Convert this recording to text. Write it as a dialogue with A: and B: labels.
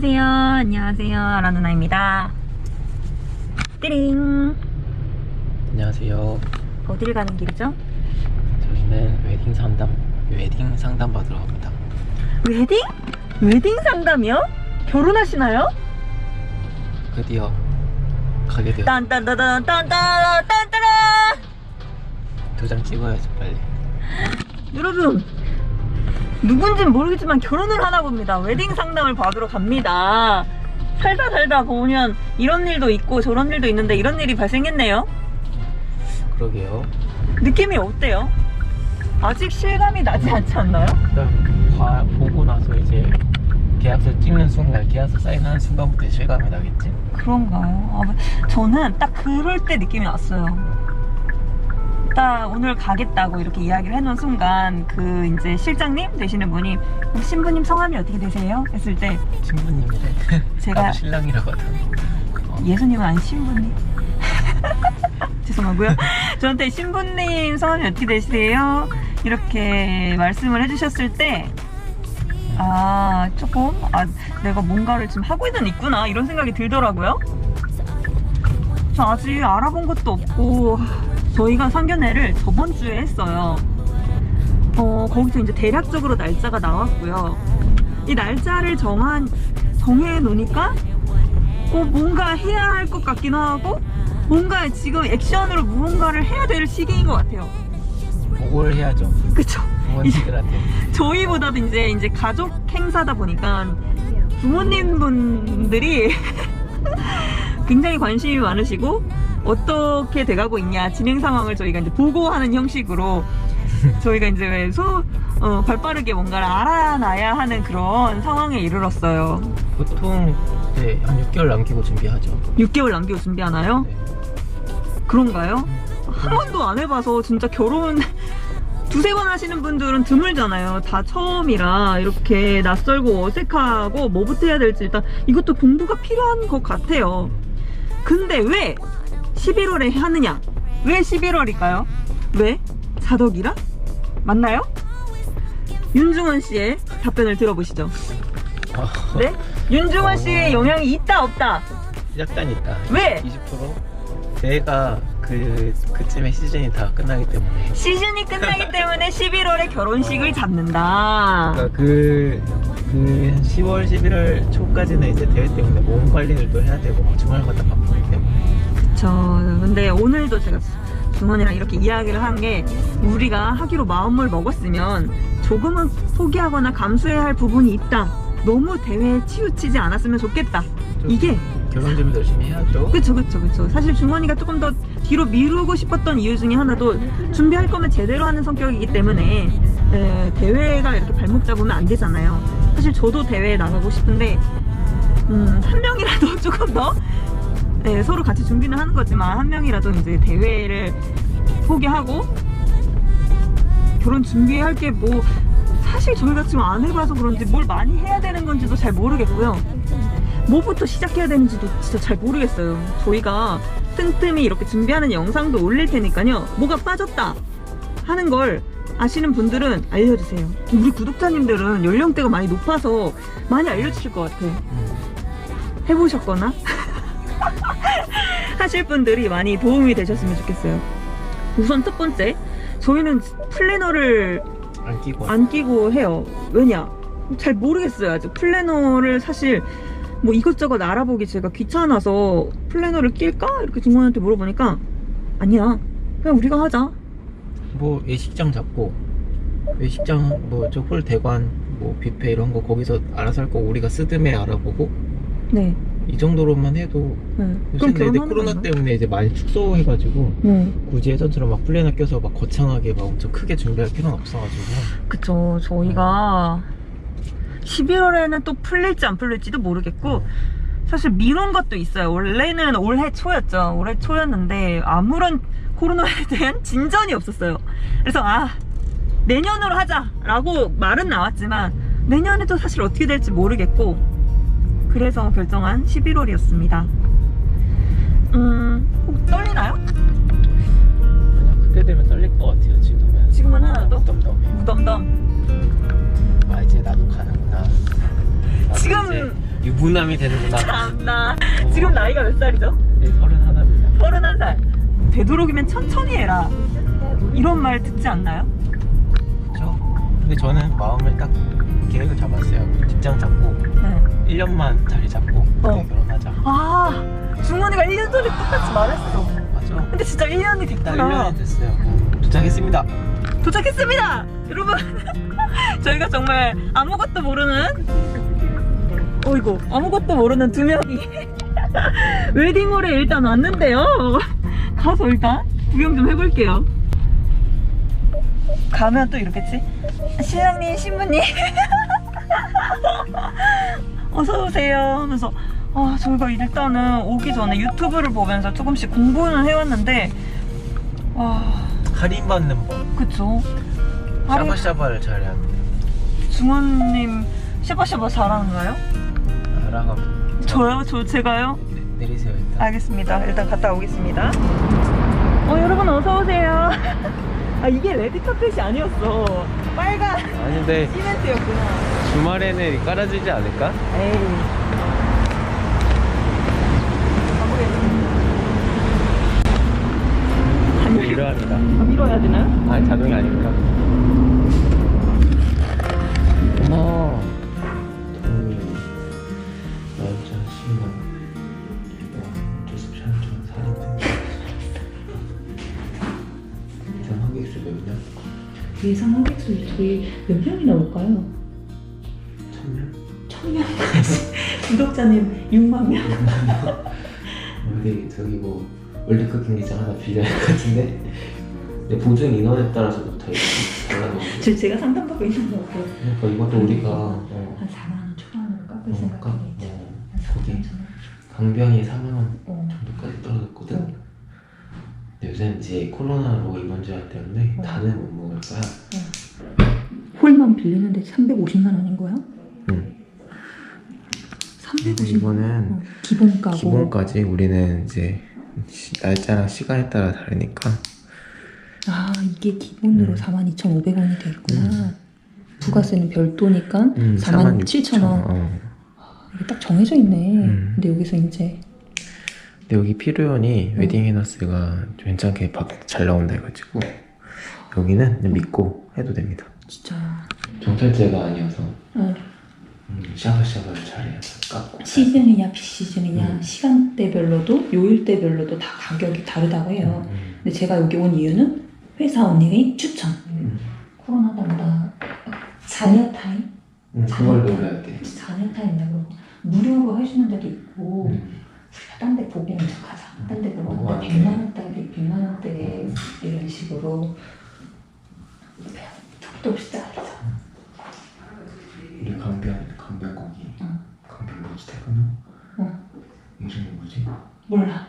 A: 안녕하세요. 안녕하세요. 라누나입니다. 띠링.
B: 안녕하세요.
A: 어디를 가는 길이죠?
B: 저희는 웨딩 상담, 웨딩 상담 받으러 갑니다.
A: 웨딩? 웨딩 상담이요? 결혼하시나요?
B: 드디어 가게 되어
A: 딴딴따단 딴따라 딴따라
B: 도장 찍어야죠 빨리.
A: 여러분 누군진 모르겠지만 결혼을 하나 봅니다. 웨딩 상담을 받으러 갑니다. 살다 살다 보면 이런 일도 있고 저런 일도 있는데 이런 일이 발생했네요.
B: 그러게요.
A: 느낌이 어때요? 아직 실감이 나지 않지 않나요?
B: 일단 봐 보고 나서 이제 계약서 찍는 순간, 계약서 사인하는 순간부터 실감이 나겠지.
A: 그런가요? 아, 저는 딱 그럴 때 느낌이 왔어요. 딱 오늘 가겠다고 이렇게 이야기를 해놓은 순간 그 이제 실장님 되시는 분이 "어, 신부님 성함이 어떻게 되세요? 했을 때
B: 친구님이래.
A: 제가-
B: 나도 신랑이라거든. 어,
A: 예수님은 아니 신부님 죄송하고요 저한테 신부님 성함이 어떻게 되시세요? 이렇게 말씀을 해주셨을 때 아 조금 아 내가 뭔가를 지금 하고는 있구나 이런 생각이 들더라고요 저 아직 알아본 것도 없고 저희가 상견례를 저번 주에 했어요 어 거기서 이제 대략적으로 날짜가 나왔고요 이 날짜를 정한 정해 놓으니까 어, 뭔가 해야 할 것 같기도 하고 뭔가 지금 액션으로 무언가를 해야 될 시기인 것 같아요.
B: 보고를 해야죠.
A: 그쵸?
B: 부모님들한테.
A: 저희보다도 이제 이제 가족 행사다 보니까 부모님 분들이 굉장히 관심이 많으시고 어떻게 돼가고 있냐 진행 상황을 저희가 이제 보고하는 형식으로 저희가 이제 소 어, 발빠르게 뭔가를 알아놔야 하는 그런 상황에 이르렀어요.
B: 보통 네, 한 6개월 남기고 준비하죠.
A: 6개월 남기고 준비하나요?
B: 네.
A: 그런가요? 한 번도 안 해봐서 진짜 결혼 두세 번 하시는 분들은 드물잖아요. 다 처음이라 이렇게 낯설고 어색하고 뭐부터 해야 될지 일단 이것도 공부가 필요한 것 같아요. 근데 왜 11월에 하느냐? 왜 11월일까요? 왜? 자덕이라? 맞나요? 윤중원 씨의 답변을 들어보시죠.
B: 어,
A: 네? 윤중원 씨의 영향이 있다 없다?
B: 약간 있다.
A: 왜?
B: 20%? 제가 그 그쯤에 시즌이 다 끝나기 때문에.
A: 시즌이 끝나기 때문에 11월에 결혼식을 잡는다.
B: 그러니까 그, 그 10월, 11월 초까지는 이제 대회 때문에 몸 관리를 또 해야 되고 막 주말마다 바쁘기 때문에
A: 그쵸. 근데 오늘도 제가 중원이랑 이렇게 이야기를 한 게 우리가 하기로 마음을 먹었으면 조금은 포기하거나 감수해야 할 부분이 있다. 너무 대회에 치우치지 않았으면 좋겠다.
B: 좀
A: 이게
B: 결혼 준비 열심히 해야죠.
A: 그쵸 그쵸 그쵸 사실 중원이가 조금 더 뒤로 미루고 싶었던 이유 중에 하나도 준비할 거면 제대로 하는 성격이기 때문에 에, 대회가 이렇게 발목 잡으면 안 되잖아요 사실 저도 대회에 나가고 싶은데 음, 한 명이라도 조금 더 에, 서로 같이 준비는 하는 거지만 한 명이라도 이제 대회를 포기하고 결혼 준비할 게 뭐 사실 저희가 지금 안 해봐서 그런지 뭘 많이 해야 되는 건지도 잘 모르겠고요 뭐부터 시작해야 되는지도 진짜 잘 모르겠어요. 저희가 틈틈이 이렇게 준비하는 영상도 올릴 테니까요. 뭐가 빠졌다 하는 걸 아시는 분들은 알려주세요. 우리 구독자님들은 연령대가 많이 높아서 많이 알려주실 것 같아.
B: 음,
A: 해보셨거나 하실 분들이 많이 도움이 되셨으면 좋겠어요. 우선 첫 번째, 저희는 플래너를
B: 안 끼고
A: 안 끼고 해요. 왜냐? 잘 모르겠어요. 아직 플래너를 사실 뭐 이것저것 알아보기 제가 귀찮아서 플래너를 낄까? 이렇게 중원한테 물어보니까 아니야. 그냥 우리가 하자.
B: 뭐 예식장 잡고 예식장 뭐 저 홀 대관 뭐 뷔페 이런 거 거기서 알아서 할 거 우리가 쓰드메 알아보고
A: 네.
B: 이 정도로만 해도
A: 네.
B: 요새는 이제
A: 결혼하는
B: 코로나
A: 건가?
B: 때문에 이제 많이 축소해가지고
A: 네.
B: 굳이 예전처럼 막 플래너 껴서 막 거창하게 막 엄청 크게 준비할 필요는 없어가지고
A: 그쵸. 저희가 11월에는 또 풀릴지 안 풀릴지도 모르겠고 사실 미룬 것도 있어요. 원래는 올해 초였죠. 올해 초였는데 아무런 코로나에 대한 진전이 없었어요. 그래서 아 내년으로 하자 라고 말은 나왔지만 내년에도 사실 어떻게 될지 모르겠고 그래서 결정한 11월이었습니다. 음, 혹 떨리나요?
B: 그냥 그때 되면 떨릴 것 같아요 지금은
A: 지금은 하나도?
B: 덤덤해
A: 무덤덤.
B: 아 이제 나도 가는구나 나도
A: 지금
B: 이제 유부남이 되는구나.
A: 참나. 지금 나이가 몇 살이죠?
B: 네, 서른 하나입니다.
A: 서른한 살. 되도록이면 천천히 해라. 이런 말 듣지 않나요?
B: 그렇죠. 근데 저는 마음을 딱 계획을 잡았어요. 직장 잡고
A: 네.
B: 1년만 자리 잡고
A: 어.
B: 결혼하자.
A: 아, 중원이가 1년 전에 똑같이 말했어.
B: 맞죠?
A: 근데 진짜 1년이
B: 딱
A: 됐구나.
B: 1년이 됐어요. 도착했습니다.
A: 도착했습니다! 여러분, 저희가 정말 아무것도 모르는, 어이구, 아무것도 모르는 두 명이 웨딩홀에 일단 왔는데요. 가서 일단 구경 좀 해볼게요. 가면 또 이렇겠지? 신랑님, 신부님. 어서오세요 하면서, 아, 저희가 일단은 오기 전에 유튜브를 보면서 조금씩 공부는 해왔는데, 와,
B: 할인 받는 법.
A: 그쵸? 하루-
B: 샤바샤바를 돼.
A: 중원님 샤바샤바 잘하는가요?
B: 알아가.
A: 저요? 저 제가요?
B: 네, 내리세요 일단.
A: 알겠습니다. 일단 갔다 오겠습니다. 어 여러분 어서 오세요. 아 이게 레드 카펫이 아니었어. 빨간
B: 아니 근데
A: 시멘트였구나.
B: 주말에는 깔아주지 않을까?
A: 에이. 가보겠습니다. 아, 밀어야 되나요?
B: 아 자동이 아닙니다. 어머. 여자 신랑.
A: 예상 하객수 저희 몇 명이 나올까요?
B: 천명?
A: 천명까지. 구독자님 6만 명.
B: 어디 저기 뭐 월드컵 경기장 하나 빌려야 할 것 같은데. 근데 보증 인원에 따라서도 다 이렇게 달라져.
A: 저 제가 상담받고 있는 거 같고
B: 그러니까 이것도 우리가 어,
A: 한 4만 원 초반으로 깎을
B: 어,
A: 생각이
B: 깎-
A: 있죠.
B: 어,
A: 한
B: 거기
A: 4만 원.
B: 강변이 4만 원
A: 어.
B: 요새는 이제 코로나로 이번주야 때문에
A: 어.
B: 다는 못 먹을 거야.
A: 홀만 빌리는데 350만 원인 거야?
B: 응.
A: 350만
B: 이거는
A: 원. 기본가고.
B: 기본까지 우리는 이제 시- 날짜랑 시간에 따라 다르니까
A: 아 이게 기본으로
B: 음.
A: 42,500원이 돼 있구나.
B: 음.
A: 부가세는 별도니까
B: 음,
A: 47,000원.
B: 어.
A: 이게 딱 정해져 있네.
B: 음.
A: 근데 여기서 이제
B: 근데 여기 필요연이
A: 음.
B: 웨딩 해너스가 괜찮게 박- 잘 나온다 해가지고 여기는 그냥 믿고 해도 됩니다.
A: 진짜
B: 정찰제가 아니어서
A: 어,
B: 음, 샤바샤바를 잘해야 깎고
A: 시즌이냐 비시즌이냐
B: 음.
A: 시간대별로도 요일대별로도 다 가격이 다르다고 해요.
B: 음,
A: 근데 제가 여기 온 이유는 회사 언니의 추천.
B: 음.
A: 코로나다 보다 자녀 타임?
B: 음, 그걸 노려야 돼.
A: 자녀 타임이라고 무료로 해주는 데도 있고
B: 음.
A: 딴 데 보기 먼저 가자. 딴 데 보고
B: 뭐
A: 100만 원짜리 100만 원대 이런 식으로 턱도 없이 짜리죠.
B: 우리 강변 강변 거기
A: 응.
B: 강변 뭐지 태근호?
A: 응.
B: 이름이 뭐지?
A: 몰라.